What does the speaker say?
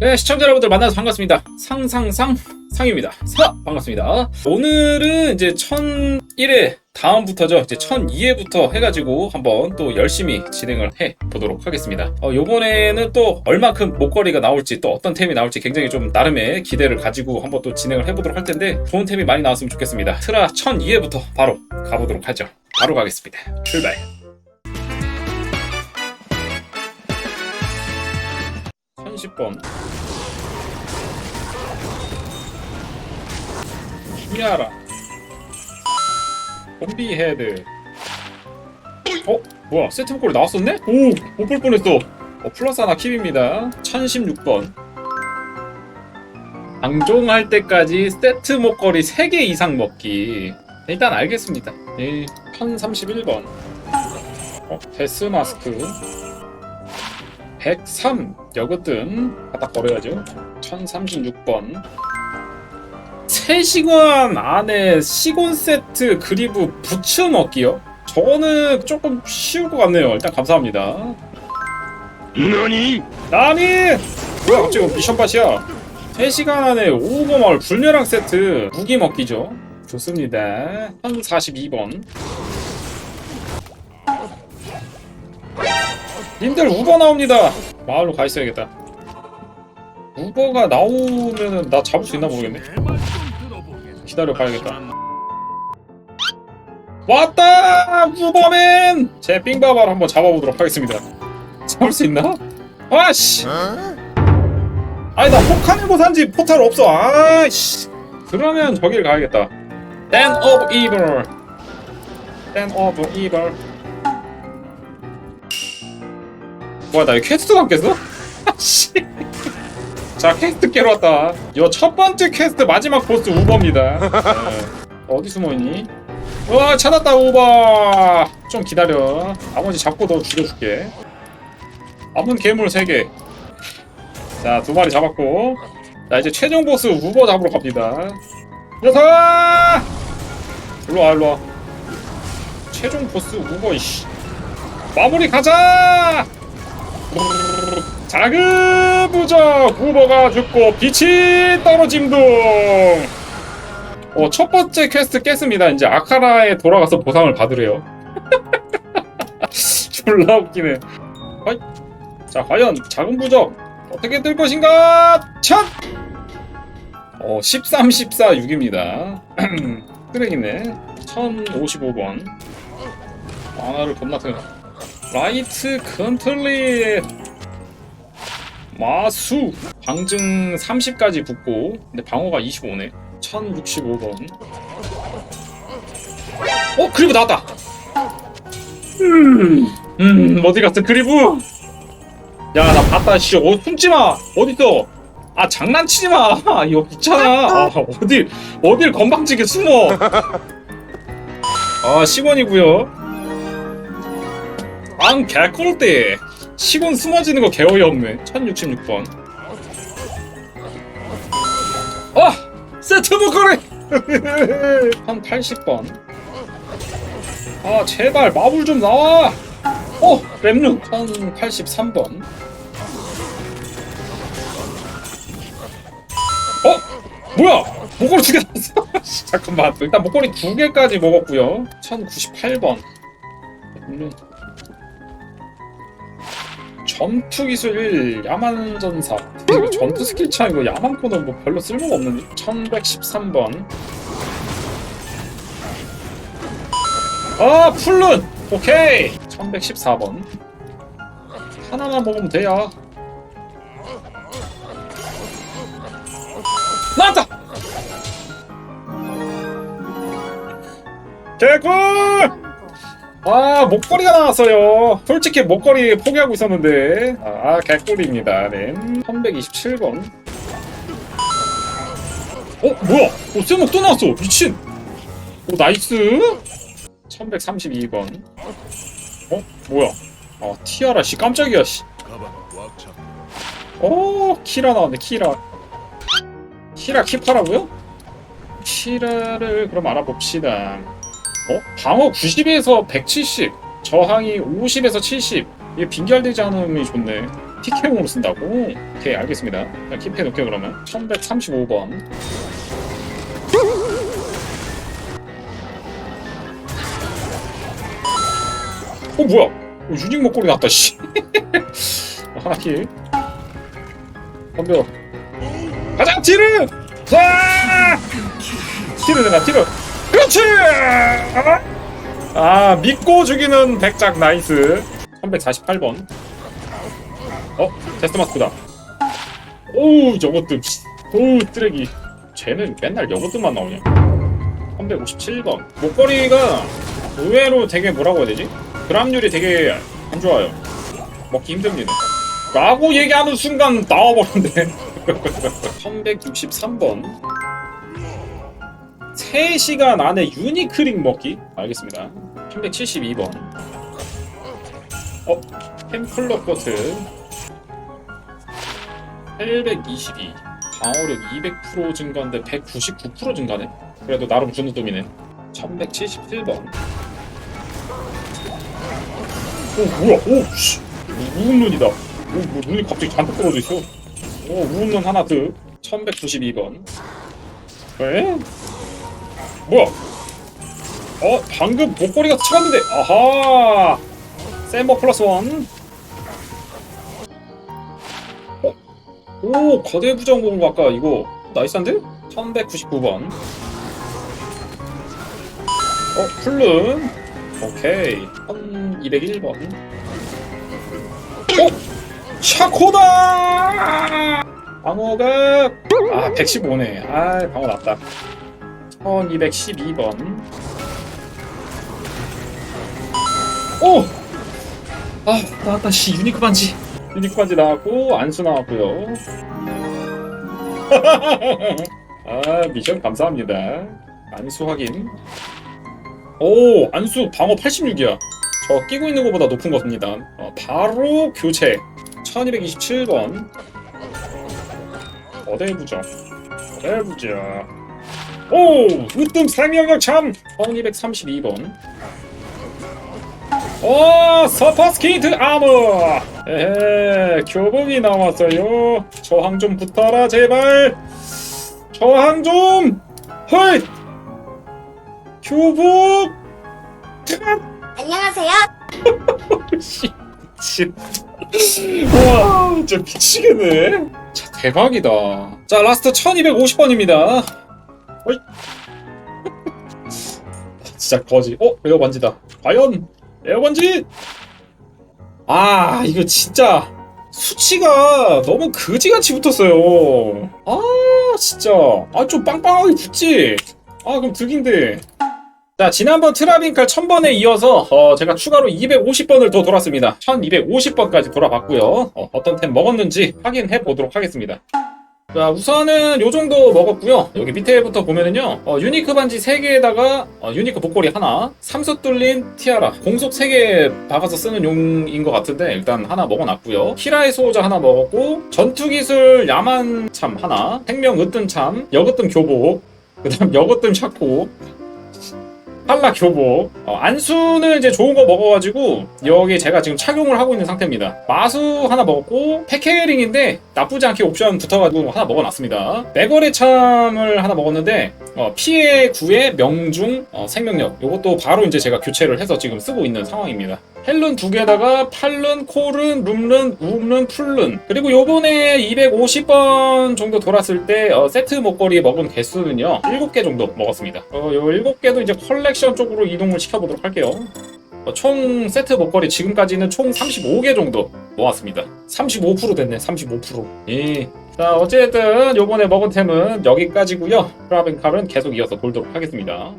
네, 시청자 여러분들 만나서 반갑습니다. 상상상 상입니다. 사 반갑습니다. 오늘은 이제 1001회 다음부터죠. 이제 1002회부터 해가지고 한번 또 열심히 진행을 해 보도록 하겠습니다. 어, 요번에는 또 얼마큼 목걸이가 나올지 또 어떤 템이 나올지 굉장히 좀 나름의 기대를 가지고 한번 또 진행을 해보도록 할 텐데 좋은 템이 많이 나왔으면 좋겠습니다. 트라 1002회부터 바로 가보도록 하죠. 바로 가겠습니다. 출발. 1010번. 히아라. 좀비 헤드. 어? 뭐야? 세트 목걸이 나왔었네? 오! 못 볼 뻔했어. 어, 플러스 하나 킵입니다. 1016번. 방종할 때까지 세트 목걸이 3개 이상 먹기. 일단 알겠습니다. 예, 1031번. 어, 데스 마스크 103 여거든 갖다 버려야죠. 1036번. 3시간 안에 시곤 세트 그리브 부츠 먹기요? 저거는 조금 쉬울 것 같네요. 일단 감사합니다. 너니? 나니! 뭐야 갑자기 미션 밭이야? 3시간 안에 오버마을 불멸랑 세트 무기 먹기죠. 좋습니다. 1042번 님들 우버 나옵니다. 마을로 가 있어야겠다. 우버가 나오면은 나 잡을 수 있나 모르겠네. 기다려 봐야겠다. 왔다! 우버맨! 제 삥바바를 한번 잡아보도록 하겠습니다. 잡을 수 있나? 아씨! 아니 나 폭탄이고 산지 포탈 없어. 아씨! 그러면 저길 가야겠다. Dan of Evil. Dan of Evil 뭐야 나안 깼어? 아씨. 자 퀘스트 깨러 왔다. 요 첫 번째 퀘스트 마지막 보스 우버입니다. 네. 어디 숨어있니? 와 찾았다 우버. 좀 기다려. 나머지 잡고 너 죽여줄게. 남은 괴물 3개. 자 두 마리 잡았고. 자 이제 최종 보스 우버 잡으러 갑니다. 녀석 일로와 일로와. 최종 보스 우버 이씨. 마무리 가자 자그부적! 우버가 죽고 빛이 떨어짐 둥! 어, 첫 번째 퀘스트 깼습니다. 이제 아카라에 돌아가서 보상을 받으래요. 졸라 웃기네. 어이. 자 과연 작은 부적 어떻게 뜰 것인가? 첫! 어 13, 14, 6입니다. 쓰레기네. 1055번. 만화를 겁나 트 라이트 컨틀릿 마수. 방증 30까지 붙고 근데 방어가 25네. 1065번. 어 그리브 나왔다! 음, 음 어디 갔어 그리브? 야 나 봤다 씨 어, 숨지마! 어딨어? 아 장난치지마! 이거 귀찮아. 아, 어딜 어딜 건방지게 숨어! 아 시원이구요 앙 개꿀대 시곤 숨어지는 거 개어이 없네. 1066번. 아 세트 목걸이 1080번. 아 제발 마블 좀 나와! 어! 랩룩 1083번. 어? 뭐야? 목걸이 두개 나왔어 잠깐만. 일단 목걸이 두 개까지 먹었고요. 1098번 전투 기술 1 야만 전사. 이거 전투 스킬 차 이거 야만 코는 뭐 별로 쓸모가 없는데 1113번. 아 풀룬! 오케이! 1114번. 하나만 먹으면 돼요. 나왔다! 개꿀 아 목걸이가 나왔어요. 솔직히 목걸이 포기하고 있었는데. 아, 아 개꿀입니다. 네. 1127번. 어 뭐야? 어 쇠목 또 나왔어. 미친. 오 나이스. 1132번. 어 뭐야? 아 티아라 씨 깜짝이야 씨. 어, 키라 나왔네, 키라. 키라 키파라고요? 키라를 그럼 알아봅시다. 어? 방어 90에서 170, 저항이 50에서 70. 이게 빈결되지 않음이 좋네. PK용으로 쓴다고? 오케이 알겠습니다. 그냥 킵해 놓게 그러면. 1135번. 어 뭐야? 어, 유닉 목걸이 났다 씨. 어, 하나 킬 덤벼. 가자 티르! 자! 티르 내가 티르 그렇지! 아 믿고 죽이는 백작 나이스. 348번. 어? 테스트 마스크다. 오우 저것들. 오우 쓰레기. 쟤는 맨날 저것들만 나오냐? 357번. 목걸이가 의외로 되게 뭐라고 해야 되지? 그람률이 되게 안 좋아요. 먹기 힘듭니다. 라고 얘기하는 순간 나와버렸네. 363번 3시간 안에 유니크링 먹기? 알겠습니다. 372번. 어? 템플러 버튼 822 방어력 200% 증가인데 199% 증가네? 그래도 나름 주는 돈이네. 1177번. 오 뭐야? 오 씨. 우운 눈이다. 오 뭐, 눈이 갑자기 잔뜩 떨어져 있어. 오 우운 눈 하나 더 1192번. 에? 뭐야? 어 방금 목걸이가 쳐갔는데 아하! 샘버 플러스 원. 어? 오 거대 부정 보는 거 아까 이거 나이스한데? 1199번. 어 플룬 오케이. 1201번. 어? 샤코다! 방어가 아 115네. 아 방어 났다 1212번. 오! 아 나왔다 씨 유니크 반지. 유니크 반지 나왔고 안수 나왔고요. 아 미션 감사합니다. 안수 확인. 오 안수 방어 86이야. 저 끼고 있는 것보다 높은 겁니다. 어, 바로 교체. 1227번. 거대부정 거대부정 오 으뜸 생명력 참. 1232번. 오 서퍼스케이트 아머. 에헤 교복이 나왔어요. 저항 좀 붙어라 제발. 저항 좀. 헐! 교복. 안녕하세요. 씨 미친. 와 진짜 미치겠네. 자 대박이다. 자 라스트 1250번입니다 어이. 진짜 거지. 어 에어 반지다. 과연 에어 반지? 아 이거 진짜 수치가 너무 거지같이 붙었어요. 아 진짜. 아 좀 빵빵하게 붙지? 아 그럼 득인데. 자 지난번 트라빈칼 1000번에 이어서 어, 제가 추가로 250번을 더 돌았습니다. 1250번까지 돌아봤고요. 어, 떤템 먹었는지 확인해 보도록 하겠습니다 자 우선은 요 정도 먹었고요. 여기 밑에부터 보면은요 어, 유니크 반지 3개에다가 어, 유니크 목걸이 하나 삼수 뚫린 티아라 공속 3개 박아서 쓰는 용인 것 같은데 일단 하나 먹어놨고요. 히라의 수호자 하나 먹었고 전투기술 야만참 하나 생명 으뜸참 역으뜸 교복 그 다음 역으뜸 샤코 한라 교복. 어, 안수는 이제 좋은 거 먹어가지고 여기 제가 지금 착용을 하고 있는 상태입니다. 마수 하나 먹었고 패케링인데 나쁘지 않게 옵션 붙어가지고 하나 먹어놨습니다. 내거래 참을 하나 먹었는데 어, 피해 구해 명중 어, 생명력. 이것도 바로 이제 제가 교체를 해서 지금 쓰고 있는 상황입니다 헬룬 두 개에다가 팔룬, 콜룬, 룸룬, 우룬, 풀룬 그리고 요번에 250번 정도 돌았을 때 어, 세트 목걸이 먹은 개수는요 7개 정도 먹었습니다. 어, 요 7개도 이제 컬렉션 쪽으로 이동을 시켜보도록 할게요. 어, 총 세트 목걸이 지금까지는 총 35개 정도 모았습니다. 35% 됐네 35% 예. 자 어쨌든 요번에 먹은 템은 여기까지고요. 프라벤칼은 계속 이어서 돌도록 하겠습니다